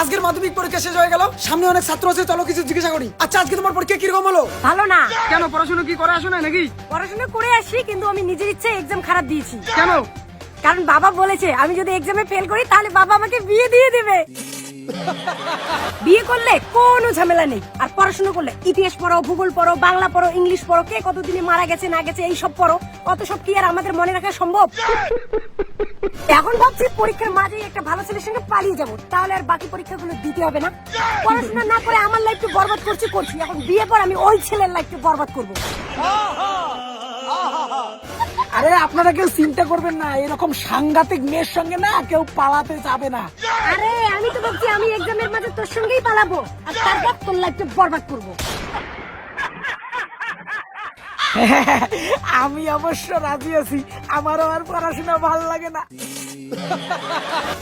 আজকের মাধ্যমিক পরীক্ষা শেষ হয়ে গেল। সামনে অনেক ছাত্র আছে চলো কিছু জিজ্ঞাসা করি। আচ্ছা আজকে তোমার পরীক্ষা কীরকম হলো? ভালো না। কেন পড়াশোনা কি করে আসো না নাকি? পড়াশোনা করে আসি কিন্তু আমি নিজের ইচ্ছে এক্সাম খারাপ দিয়েছি। কেন? কারণ বাবা বলেছে আমি যদি এক্সামে ফেল করি তাহলে বাবা আমাকে বিয়ে দিয়ে দেবে। বিয়ে করলে কোনো ঝামেলা নেই। আর পড়াশোনা করলে ইতিহাস পড়ো ভূগোল পড়ো বাংলা পড়ো ইংলিশ পড়ো কে কতদিনে মারা গেছে না গেছে এই সব পড়ো। অত সব কি আর আমাদের মনে রাখা সম্ভব? এখন ভাবছি পরীক্ষার মাঝেই একটা ভালো ছেলের সঙ্গে পালিয়ে যাব। তাহলে আর বাকি পরীক্ষাগুলো দিতে হবে না। পড়াশোনা না করে আমার লাইফটা বরবাদ করছি করছি। এখন বিয়ে পর আমি ওই ছেলের লাইফটা বরবাদ করব। আরে আপনারা কেউ চিন্তা করবেন না এরকম সাংঘাতিক মেয়ের সঙ্গে না কেউ পালাতে যাবে না। আরে আমি তো ভাবছি আমি এক্সামের মাঝে তোর সঙ্গেই পালাবো আর তারপর তোর লাইফটা বরবাদ করব। আমি অবশ্য রাজি আছি আমারও আর পড়াশোনা ভালো লাগে না।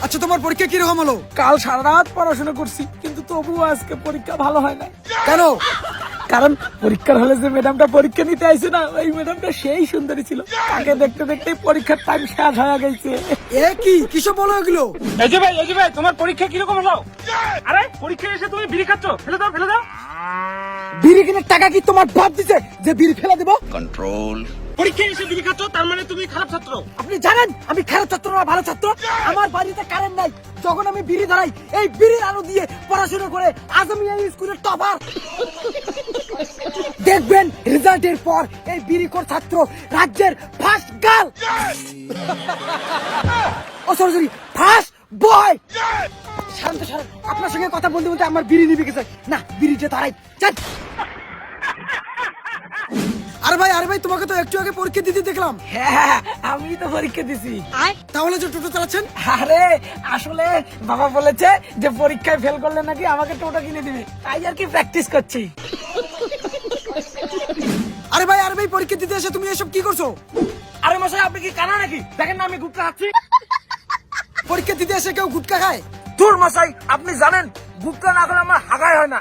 আচ্ছা তোমার পরীক্ষা কীরকম হলো? কাল সারা রাত পড়াশোনা করছি কিন্তু তবুও আজকে পরীক্ষা ভালো হয় না কেন? কারণ পরীক্ষার হলে যে ম্যাডামটা পরীক্ষা নিতে আইছে না ওই ম্যাডামটা সেই সুন্দরী ছিল। তাকে দেখতে দেখতে পরীক্ষার টাইম শেষ হয়ে গেছে। এ কি? কিসব বলো এগুলো? এই যে ভাই এই যে ভাই তোমার পরীক্ষা কীরকম হলো? আরে পরীক্ষা এসে তুমি বিড়ি খাচ্ছ? ফেলে দাও ফেলে দাও। বিড়ি কেনার টাকা কি তোমার বাপ দিছে যে বিড়ি ফেলে দেবো? কন্ট্রোল পরীক্ষা এসে বিড়ি খাচ্ছ তার মানে তুমি খারাপ ছাত্র। আপনি জানেন আমি খারাপ ছাত্র না ভালো ছাত্র। আমার বাড়িতে কারেন্ট নাই। যখন আমি বিড়ি ধরাই এই বিড়ির আলো দিয়ে পড়াশোনা করে আজ আমি এই স্কুলের টপার দেখবেন রেজাল্টের পর এই বিড়িকর ছাত্র রাজ্যের ফার্স্ট গার্ল ও sorry sorry first boy Shanto Shanto আপনার সঙ্গে কথা বলতে বলতে আমার বিড়ি নিবে গেছে। না বিড়িটা তারাই। চান আরে ভাই আরে ভাই তোমাকে তো একটু আগে পরীক্ষা দিতে দেখলাম। হ্যাঁ আমি তো পরীক্ষা দিছি। তাহলে যে টোটো চালাচ্ছেন? আরে আসলে বাবা বলেছে যে পরীক্ষায় ফেল করলে নাকি আমাকে টোটো কিনে দিবে। তাই আর কি প্র্যাকটিস করছি। ভাই পরীক্ষা দিতে এসে তুমি এসব কি করছ? আরে মশাই আপনি কি কানা নাকি? দেখেন না আমি গুটকা খাচ্ছি। পরীক্ষা দিতে এসে কেউ গুটকা খায়? তোর মশাই আপনি জানেন গুটকা না খেলে আমার হাগাই হয় না।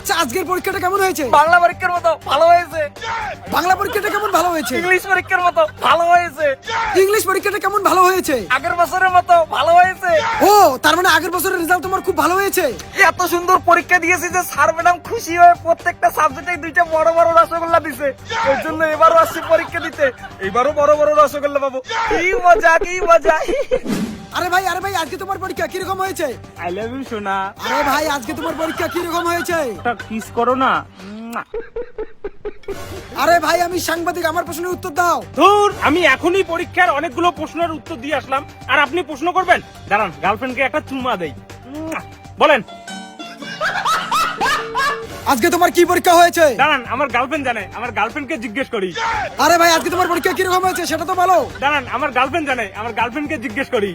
আচ্ছা আজকের পরীক্ষাটা কেমন হয়েছে? বাংলা পরীক্ষার মতো ভালো হয়েছে। বাংলা পরীক্ষাটা কেমন ভালো হয়েছে? ইংলিশ পরীক্ষার মতো ভালো হয়েছে। ইংলিশ পরীক্ষাটা কেমন ভালো হয়েছে? আগের বছরের মতো ভালো হয়েছে। ও তার মানে আগের বছরের রেজাল্ট তোমার খুব ভালো হয়েছে? এত সুন্দর পরীক্ষা দিয়েছি যে স্যার ম্যাডাম খুশি হয়ে প্রত্যেকটা সাবজেক্টে দুইটা বড় বড় রসগোল্লা দিছে। ওই জন্য এবারও আসছি পরীক্ষা দিতে। এবারও বড় বড় রসগোল্লা পাবো। কি মজা কি মজা। আরে ভাই আরে ভাই আজকে তোমার পরীক্ষা কীরকম হয়েছে? আই লাভ ইউ সোনা। আরে ভাই আজকে তোমার পরীক্ষা কীরকম হয়েছে? একটা কিস করো না। আরে ভাই আমি সাংবাদিক আমার প্রশ্নের উত্তর দাও। ধুর আমি এখনই পরীক্ষার অনেকগুলো প্রশ্নের উত্তর দিয়ে আসলাম। আর আপনি প্রশ্ন করবেন? দাঁড়ান গার্লফ্রেন্ডকে একটা চুমা দেই। বলেন। আজকে তোমার কি পরীক্ষা হয়েছে? দাঁড়ান আমার গার্লফ্রেন্ড জানে আমার গার্লফ্রেন্ডকে জিজ্ঞেস করি। আরে ভাই আজকে তোমার পরীক্ষা কি রকম হয়েছে সেটা তো ভালো দাঁড়ান আমার গার্লফ্রেন্ড জানে আমার গার্লফ্রেন্ডকে জিজ্ঞেস করি।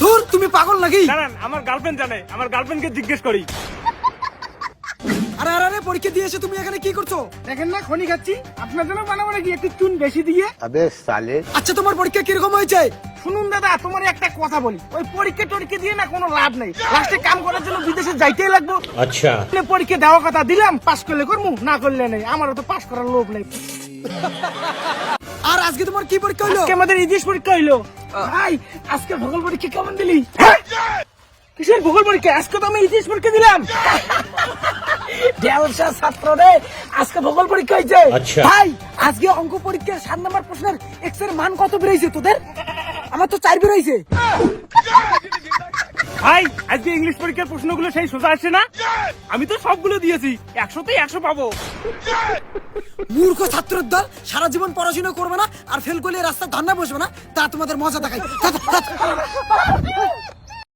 ধুর তুমি পাগল নাকি? দাঁড়ান আমার গার্লফ্রেন্ড জানে আমার গার্লফ্রেন্ডকে জিজ্ঞেস করি। আরে আরে পরীক্ষা দিয়ে এসে তুমি এখানে কি করছ? দেখেন না খনি খাচ্ছি। আপনার জন্য বানাবো নাকি একটু চুন বেশি দিয়ে? আবে সালে। আচ্ছা তোমার পরীক্ষা কীরকম হয়েছে? শুনুন দাদা তোমার একটা কথা বলি। ওই পরীক্ষা টরীক্ষা দিয়ে না কোনো লাভ নেই। লাস্টে কাম করার জন্য বিদেশে যাইতেই লাগবো। আচ্ছা। পরীক্ষা দেওয়া কথা দিলাম পাস করলে করব না করলে নেই। আমার তো পাস করার লোভ নেই। আর আজকে তোমার কি পরীক্ষা আজকে আমাদের পরীক্ষা ভাই আজকে ভূগোল পরীক্ষা কেমন দিলি? হ্যাঁ? কিসের ভূগোল পরীক্ষা? আজকে তো আমি ইতিহাস পরীক্ষা দিলাম। দেওয়ার ছাত্র রে আজকে ভূগোল পরীক্ষা হয়েছে আচ্ছা। ভাই আজকে অঙ্ক পরীক্ষার সাত নম্বর প্রশ্নের এক্সের মান কত বেড়েছে তোদের? আমার তো চার রয়েছে ভাই আজকে ইংলিশ পরীক্ষার প্রশ্নগুলো সেই সোজা আসছে না? আমি তো সবগুলো দিয়েছি। একশোতেই একশো পাবো। মূর্খ ছাত্রের দল সারা জীবন পড়াশোনা করবে না আর ফেল করলে রাস্তা ধান্না বসবে না। তা তোমাদের মজা দেখাই।